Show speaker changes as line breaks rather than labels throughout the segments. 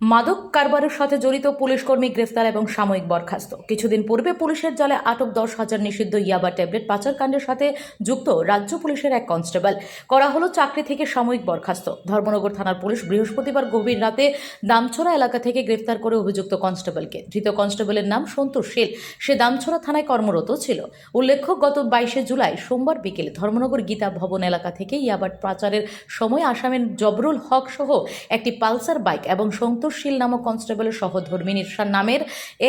মাদক কারবারের সাথে জড়িত পুলিশ কর্মী গ্রেফতার এবং সাময়িক বরখাস্ত। কিছুদিন পূর্বে পুলিশের জালে আটক দশ হাজার নিষিদ্ধ ইয়াবা ট্যাবলেট পাচারকাণ্ডের সাথে যুক্ত রাজ্য পুলিশের এক কনস্টেবল। করা হলো চাকরি থেকে সাময়িক বরখাস্ত। ধর্মনগর থানার পুলিশ বৃহস্পতিবার গভীর রাতে দামছড়া এলাকা থেকে গ্রেফতার করে অভিযুক্ত কনস্টেবলকে। ধৃত কনস্টেবলের নাম সন্তোষ শীল। সে দামছড়া থানায় কর্মরত ছিল। উল্লেখ্য, গত বাইশে জুলাই সোমবার বিকেলে ধর্মনগর গীতা ভবন এলাকা থেকে ইয়াবাট পাচারের সময় আসামের জবরুল হক সহ একটি পালসার বাইক এবং সন্তোষ শীল নামক কনস্টেবলের সহধর্মী নির্সার নামের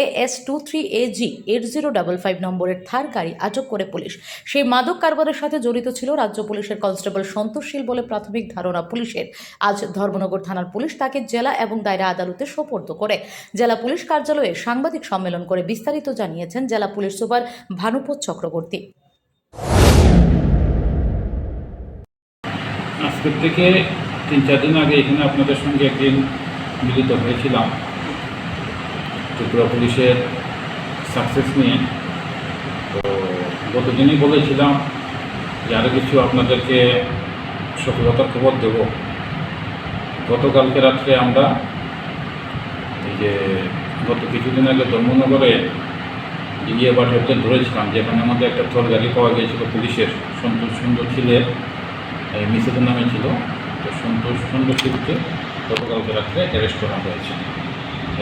A S two three A G eight zero double five নম্বরের থার গাড়ি আটক করে পুলিশ। সেই মাদক কারবারের সাথে জড়িত ছিল রাজ্য পুলিশের কনস্টেবল সন্তোষ শীল বলে প্রাথমিক ধারণা পুলিশের। আজ ধর্মনগর থানার পুলিশ তাকে জেলা এবং দায়রা আদালতে সোপর্দ করে। জেলা পুলিশ কার্যালয়ে সাংবাদিক সম্মেলন করে বিস্তারিত জানিয়েছেন জেলা পুলিশ সুপার ভানুপত চক্রবর্তী।
আজকের থেকে তিন চার দিন আগে এখানে আপনাদের সঙ্গে একদিন মিলিত হয়েছিলাম। ত্রিপুরা পুলিশের সাকসেস নিয়ে। তো গতদিনই বলেছিলাম যে আরও কিছু আপনাদেরকে সফলতার খবর দেব। গতকালকে রাত্রে আমরা এই যে গত কিছুদিন আগে ধর্মনগরে ইয়ে বাজারতে ধরেছিলাম, যেখানে আমাদের একটা থর গাড়ি পাওয়া গিয়েছিল পুলিশের। সন্তোষ সুন্দর এই মিসেদের নামে ছিল। তো সন্তোষ সুন্দর শিবকে গতকালকে রাত্রে অ্যারেস্ট করা হয়েছে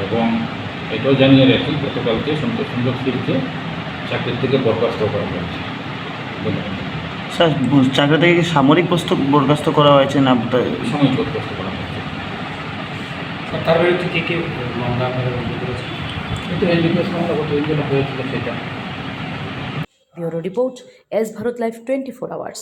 এবং এটাও জানিয়ে রাখি গতকালকে সন্তোষ সুন্দর শিবকে চাকরির থেকে বরখাস্ত করা হয়েছে। ধন্যবাদ।
স্যার চাকরি থেকে কি সামরিক বস্তু বরখাস্ত করা হয়েছে না
সাময়িক বরখাস্ত করা হয়েছে।
তার বিরুদ্ধে কী কী মামলা আপনারা রুজু করেছেন?
কিন্তু এই মামলা গত হয়েছিল সেটা।
Bureau report S Bharat live twenty four hours.